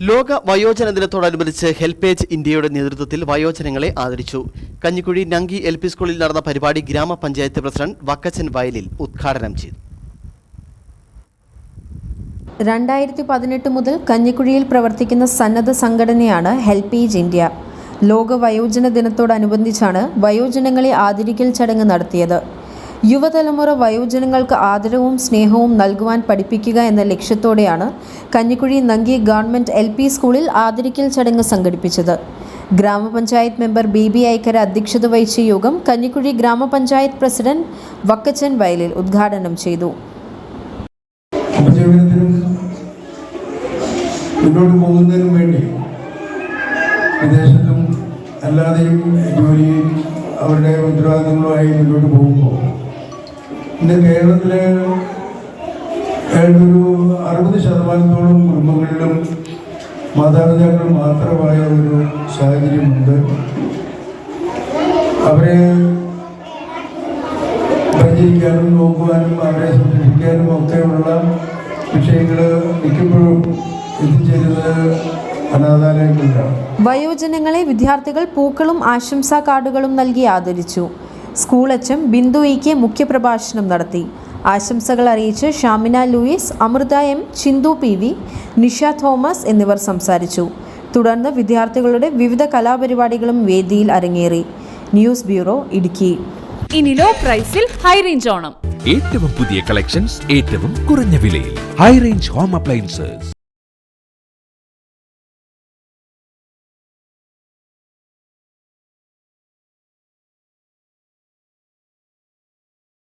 ലോക വയോജന ദിനത്തോടനുബന്ധിച്ച് ഹെൽപ്പേജ് ഇന്ത്യയുടെ നേതൃത്വത്തിൽ വയോജനങ്ങളെ ആദരിച്ചു. കഞ്ഞിക്കുഴി നങ്കി എൽ പി സ്കൂളിൽ നടന്ന പരിപാടി ഗ്രാമപഞ്ചായത്ത് പ്രസിഡന്റ് വക്കച്ചൻ വയലിൽ ഉദ്ഘാടനം ചെയ്തു. രണ്ടായിരത്തി പതിനെട്ട് മുതൽ കഞ്ഞിക്കുഴിയിൽ പ്രവർത്തിക്കുന്ന സന്നദ്ധ സംഘടനയാണ് ഹെൽപ്പേജ് ഇന്ത്യ. ലോക വയോജന ദിനത്തോടനുബന്ധിച്ചാണ് വയോജനങ്ങളെ ആദരിക്കൽ ചടങ്ങ് നടത്തിയത്. യുവതലമുറ വയോജനങ്ങൾക്ക് ആദരവും സ്നേഹവും നൽകുവാൻ പഠിപ്പിക്കുക എന്ന ലക്ഷ്യത്തോടെയാണ് കഞ്ഞിക്കുഴി നങ്കി ഗവൺമെന്റ് എൽ സ്കൂളിൽ ആദരിക്കൽ ചടങ്ങ് സംഘടിപ്പിച്ചത്. ഗ്രാമപഞ്ചായത്ത് മെമ്പർ ബി ബി ഐക്കര അധ്യക്ഷത വഹിച്ച യോഗം കഞ്ഞിക്കുഴി ഗ്രാമപഞ്ചായത്ത് പ്രസിഡന്റ് വക്കച്ചൻ വയലിൽ ഉദ്ഘാടനം ചെയ്തു. മുന്നോട്ട് പോകുന്നതിനും വേണ്ടി വിദേശത്തും അല്ലാതെയും ജോലിയും അവരുടെ ഉത്തരവാദിത്തങ്ങളുമായി മുന്നോട്ട് പോകുമ്പോൾ ഇന്ന് കേരളത്തിലെ ഏതൊരു അറുപത് ശതമാനത്തോളം കുടുംബങ്ങളിലും മാതാപിതാക്കൾ മാത്രമായ ഒരു സാഹചര്യമുണ്ട്. അവരെ പരിചരിക്കാനും നോക്കുവാനും അവരെ സംരക്ഷിക്കാനും ഒക്കെയുള്ള വിഷയങ്ങൾ മിക്കപ്പോഴും എത്തിച്ചേരുന്നത് അനാഥാലയങ്ങളിലാണ് വയോജനങ്ങളെ വിദ്യാർത്ഥികൾ പൂക്കളും ആശംസാ കാർഡുകളും നൽകി ആദരിച്ചു. School H M Bindu E K മുഖ്യപ്രഭാഷണം നടത്തി. ആശംസകൾ അറിയിച്ച് Shamina Louis Amrita M Chinthu P V Nisha Thomas എന്നിവർ സംസാരിച്ചു. തുടർന്ന് വിദ്യാർത്ഥികളുടെ വിവിധ കലാപരിപാടികളും വേദിയിൽ അരങ്ങേറി. News bureau Idukki. ഇനി ലോ പ്രൈസിൽ ഹൈ റേഞ്ച് ഓണം. ഏറ്റവും പുതിയ കളക്ഷൻസ് ഏറ്റവും കുറഞ്ഞ വിലയിൽ. High range home appliances